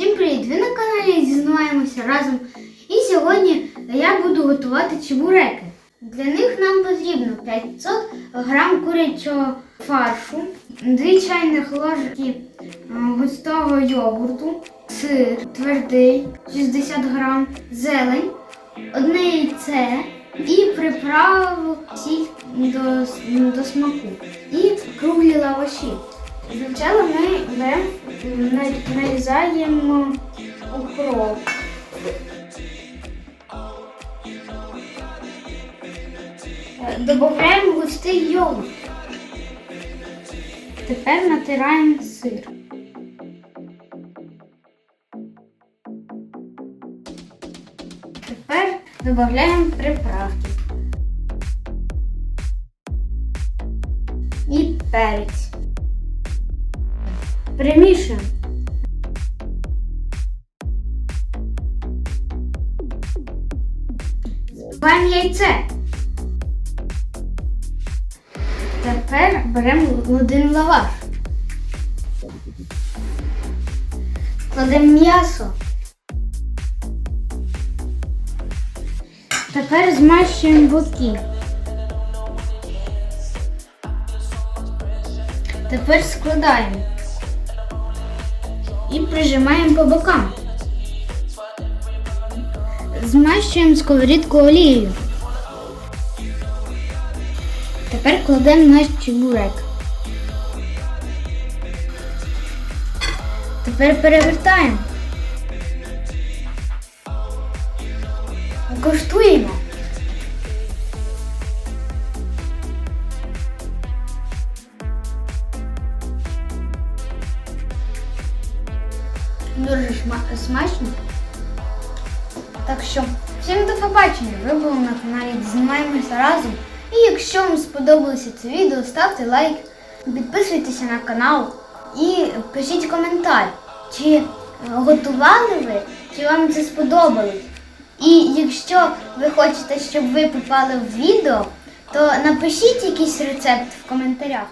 Всім привіт! Ви на каналі Зізнаваємося разом. І сьогодні я буду готувати чебуреки. Для них нам потрібно 500 грам курячого фаршу, 2 чайних ложки е, густого йогурту, сир твердий 60 грам, зелень, одне яйце і приправу сіль до, до смаку і круглі лаваші. Спочатку ми на- нарізаємо укроп. Е, Додаємо густий йогурт. Тепер натираємо сир. Тепер додаємо приправки. І перець. Перемішуємо. Збиваємо яйце. Тепер беремо один лаваш. Кладемо м'ясо. Тепер змащуємо боки. Тепер складаємо і прижимаємо по бокам. Змащуємо сковорідку олією. Тепер кладемо наш чебурек. Тепер перевертаємо. Коштуємо. Дуже смачно. Так що, всім до побачення. Ви були на каналі Знімаємося разом. І якщо вам сподобалося це відео, ставте лайк, підписуйтеся на канал і пишіть коментар, чи готували ви, чи вам це сподобалось. І якщо ви хочете, щоб ви попали в відео, то напишіть якийсь рецепт в коментарях.